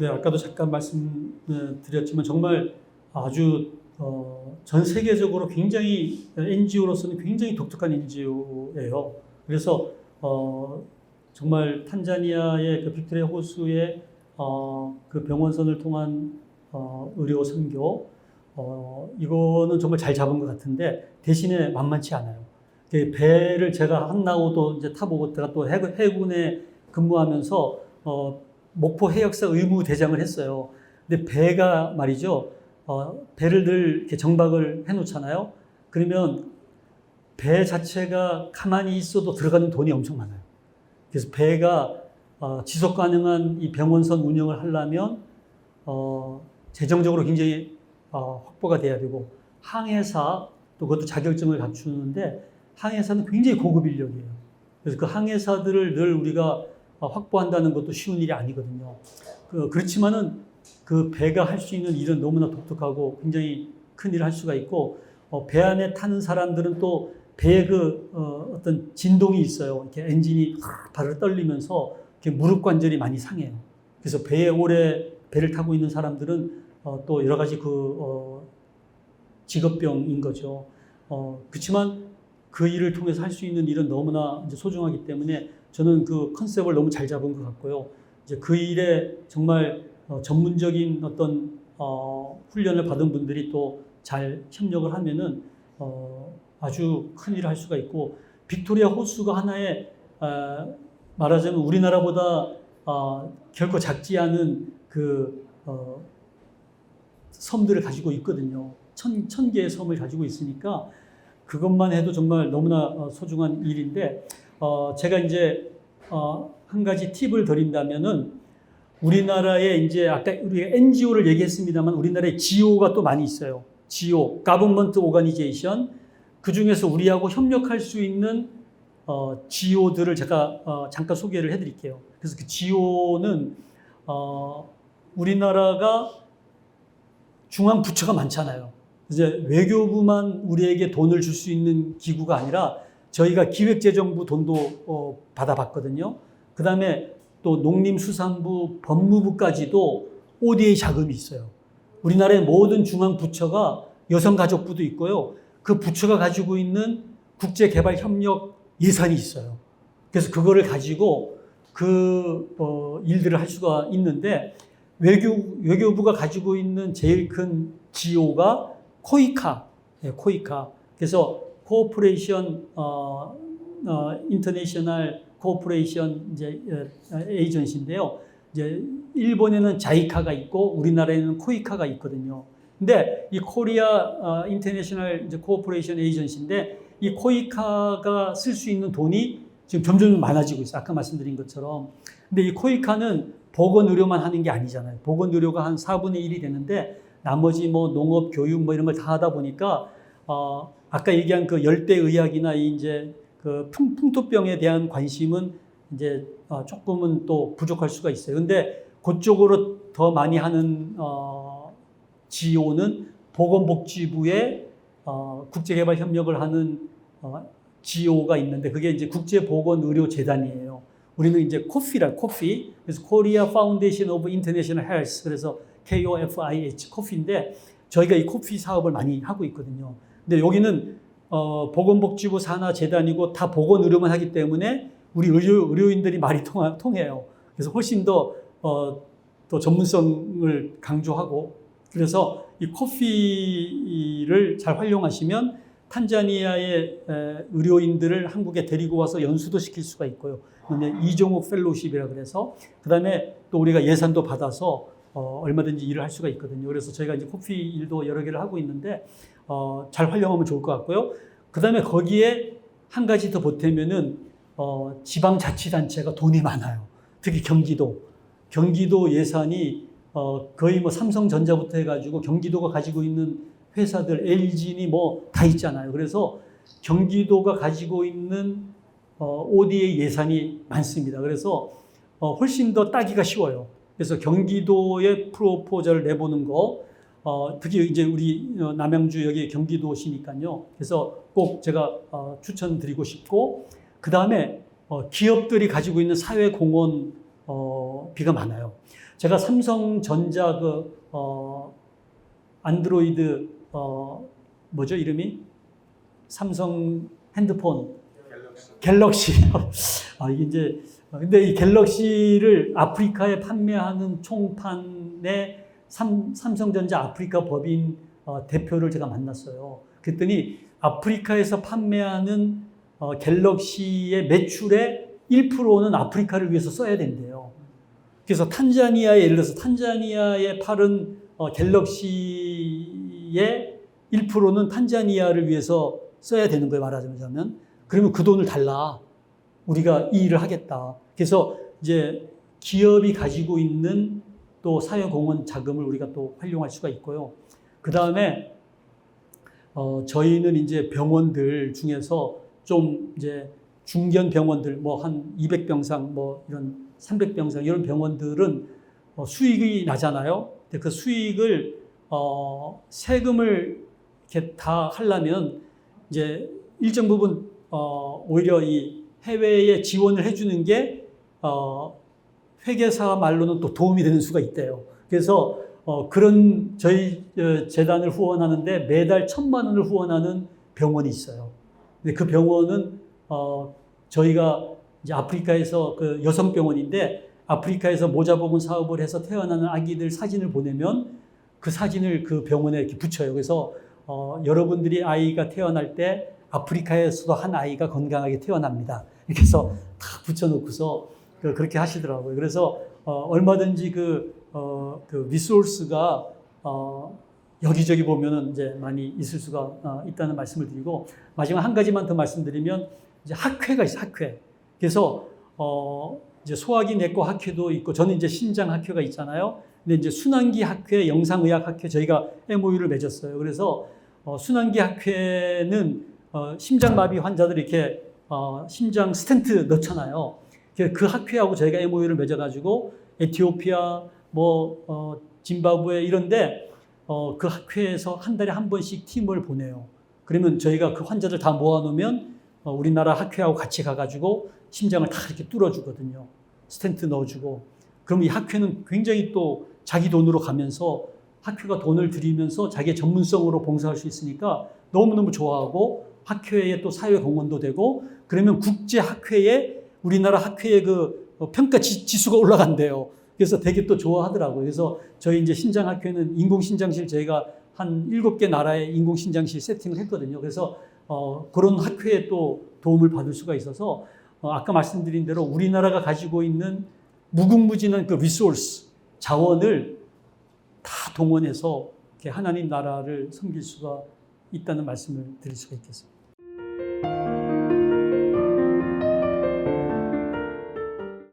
네, 아까도 잠깐 말씀드렸지만 정말 아주 어, 전 세계적으로 굉장히 NGO로서는 굉장히 독특한 NGO예요. 그래서 어, 정말 탄자니아의 그 빅토리아 호수의 어, 그 병원선을 통한 어, 의료 선교 어, 이거는 정말 잘 잡은 것 같은데 대신에 만만치 않아요. 그 배를 제가 한나오도 이제 타보고 제가 또 해군, 해군에 근무하면서 어, 목포 해역사 의무 대장을 했어요. 근데 배가 말이죠. 어, 배를 늘 이렇게 정박을 해놓잖아요. 그러면 배 자체가 가만히 있어도 들어가는 돈이 엄청 많아요. 그래서 배가 어, 지속 가능한 이 병원선 운영을 하려면 어, 재정적으로 굉장히 어, 확보가 돼야 되고 항해사 또 그것도 자격증을 갖추는데 항해사는 굉장히 고급 인력이에요. 그래서 그 항해사들을 늘 우리가 어, 확보한다는 것도 쉬운 일이 아니거든요. 그, 그렇지만은 그 배가 할 수 있는 일은 너무나 독특하고 굉장히 큰 일을 할 수가 있고 어, 배 안에 타는 사람들은 또 배의 그 어, 어떤 진동이 있어요. 이렇게 엔진이 발을 떨리면서 이렇게 무릎 관절이 많이 상해요. 그래서 배에 오래 배를 타고 있는 사람들은 어, 또 여러 가지 그 어, 직업병인 거죠. 어, 그렇지만 그 일을 통해서 할 수 있는 일은 너무나 소중하기 때문에 저는 그 컨셉을 너무 잘 잡은 것 같고요. 이제 그 일에 정말 어, 전문적인 어떤 어, 훈련을 받은 분들이 또 잘 협력을 하면은 어, 아주 큰 일을 할 수가 있고 빅토리아 호수가 하나의 어, 말하자면 우리나라보다 어, 결코 작지 않은 그 어, 섬들을 가지고 있거든요. 천, 천 개의 섬을 가지고 있으니까 그것만 해도 정말 너무나 어, 소중한 일인데 어, 제가 이제 어, 한 가지 팁을 드린다면은 우리나라에 이제 아까 우리가 NGO를 얘기했습니다만 우리나라에 GO가 또 많이 있어요. GO, Government Organization. 그 중에서 우리하고 협력할 수 있는 어, GO들을 제가 어, 잠깐 소개를 해드릴게요. 그래서 그 GO는 어, 우리나라가 중앙 부처가 많잖아요. 이제 외교부만 우리에게 돈을 줄 수 있는 기구가 아니라 저희가 기획재정부 돈도 어, 받아봤거든요. 그 다음에 또 농림수산부, 법무부까지도 ODA 자금이 있어요. 우리나라의 모든 중앙 부처가 여성가족부도 있고요. 그 부처가 가지고 있는 국제개발협력 예산이 있어요. 그래서 그거를 가지고 그 어, 일들을 할 수가 있는데 외교 외교부가 가지고 있는 제일 큰 GO가 코이카, 예, 코이카. 그래서 코오퍼레이션 어, 어, 인터내셔널 코오퍼레이션 이제 어, 에이전시인데요. 이제 일본에는 자이카가 있고 우리나라에는 코이카가 있거든요. 근데 이 코리아 인터내셔널 이제 코오퍼레이션 에이전시인데 이 코이카가 쓸 수 있는 돈이 지금 점점 많아지고 있어요. 아까 말씀드린 것처럼. 근데 이 코이카는 보건 의료만 하는 게 아니잖아요. 보건 의료가 한 4분의 1이 되는데 나머지 뭐 농업, 교육 뭐 이런 걸 다 하다 보니까 어 아까 얘기한 그 열대 의학이나 이 이제 그 풍, 풍토병에 대한 관심은 이제 어 조금은 또 부족할 수가 있어요. 근데 그쪽으로 더 많이 하는 어 GO는 보건복지부의 어 국제개발 협력을 하는 어 GO가 있는데 그게 이제 국제보건의료재단이에요. 우리는 이제 코피라 코피 그래서 코리아 파운데이션 오브 인터내셔널 헬스 그래서 KOFIH 코피인데 저희가 이 코피 사업을 많이 하고 있거든요. 근데 여기는 어, 보건복지부 산하 재단이고 다 보건 의료만 하기 때문에 우리 의료, 의료인들이 말이 통하, 통해요. 그래서 훨씬 더, 어, 더 전문성을 강조하고 그래서 이 코피를 잘 활용하시면 탄자니아의 에, 의료인들을 한국에 데리고 와서 연수도 시킬 수가 있고요. 이종욱 펠로우십이라 그래서 그다음에 또 우리가 예산도 받아서 어, 얼마든지 일을 할 수가 있거든요. 그래서 저희가 이제 코피 일도 여러 개를 하고 있는데 어, 잘 활용하면 좋을 것 같고요. 그 다음에 거기에 한 가지 더 보태면은 어, 지방자치단체가 돈이 많아요. 특히 경기도 경기도 예산이 어, 거의 뭐 삼성전자부터 해가지고 경기도가 가지고 있는 회사들 LG니 뭐 다 있잖아요. 그래서 경기도가 가지고 있는 어, ODA 예산이 많습니다. 그래서 어, 훨씬 더 따기가 쉬워요. 그래서 경기도의 프로포저를 내보는 거, 어, 특히 이제 우리 어, 남양주 여기 경기도시니까요. 그래서 꼭 제가 어, 추천드리고 싶고, 그 다음에 어, 기업들이 가지고 있는 사회 공헌 어, 비가 많아요. 제가 삼성전자 그 어, 안드로이드 어, 뭐죠 이름이 삼성 핸드폰 갤럭시. 아, 이게 이제, 근데 이 갤럭시를 아프리카에 판매하는 총판의 삼, 삼성전자 아프리카 법인 어, 대표를 제가 만났어요. 그랬더니 아프리카에서 판매하는 어, 갤럭시의 매출의 1%는 아프리카를 위해서 써야 된대요. 그래서 탄자니아에 예를 들어서 탄자니아에 팔은 어, 갤럭시의 1%는 탄자니아를 위해서 써야 되는 거예요. 말하자면. 그러면 그 돈을 달라. 우리가 이 일을 하겠다. 그래서 이제 기업이 가지고 있는 또 사회공헌 자금을 우리가 또 활용할 수가 있고요. 그 다음에 어, 저희는 이제 병원들 중에서 좀 이제 중견 병원들 뭐 한 200병상 뭐 이런 300병상 이런 병원들은 어, 수익이 나잖아요. 근데 그 수익을 어, 세금을 이렇게 다 하려면 이제 일정 부분 어, 오히려 이 해외에 지원을 해주는 게 어, 회계사 말로는 또 도움이 되는 수가 있대요. 그래서 어, 그런 저희 어, 재단을 후원하는데 매달 천만 원을 후원하는 병원이 있어요. 근데 그 병원은 어, 저희가 이제 아프리카에서 그 여성 병원인데 아프리카에서 모자보건 사업을 해서 태어나는 아기들 사진을 보내면 그 사진을 그 병원에 이렇게 붙여요. 그래서 어, 여러분들이 아이가 태어날 때 아프리카에서도 한 아이가 건강하게 태어납니다. 이렇게 해서 다 붙여놓고서 그, 그렇게 하시더라고요. 그래서 어, 얼마든지 그, 어, 그 리소스가 어, 여기저기 보면은 이제 많이 있을 수가 어, 있다는 말씀을 드리고 마지막 한 가지만 더 말씀드리면 이제 학회가 있어요. 학회. 그래서 어, 이제 소화기 내과 학회도 있고 저는 이제 신장 학회가 있잖아요. 근데 이제 순환기 학회, 영상의학 학회 저희가 MOU를 맺었어요. 그래서 어, 순환기 학회는 어, 심장마비 환자들 이렇게 어, 심장 스텐트 넣잖아요. 그- 그 학회하고 저희가 MOU를 맺어가지고 에티오피아, 뭐 어, 짐바브웨 이런데 어, 그 학회에서 한 달에 한 번씩 팀을 보내요. 그러면 저희가 그 환자들 다 모아놓으면 어, 우리나라 학회하고 같이 가가지고 심장을 다 이렇게 뚫어주거든요. 스텐트 넣어주고. 그럼 이 학회는 굉장히 또 자기 돈으로 가면서 학회가 돈을 들이면서 자기의 전문성으로 봉사할 수 있으니까 너무너무 좋아하고 학회에 또 사회 공헌도 되고 그러면 국제 학회에 우리나라 학회의 그 어, 평가 지, 지수가 올라간대요. 그래서 되게 또 좋아하더라고요. 그래서 저희 이제 신장 학회는 인공 신장실 저희가 한 일곱 개 나라의 인공 신장실 세팅을 했거든요. 그래서 어, 그런 학회에 또 도움을 받을 수가 있어서 어, 아까 말씀드린 대로 우리나라가 가지고 있는 무궁무진한 그 리소스 자원을 다 동원해서 이렇게 하나님 나라를 섬길 수가 있다는 말씀을 드릴 수가 있겠습니다.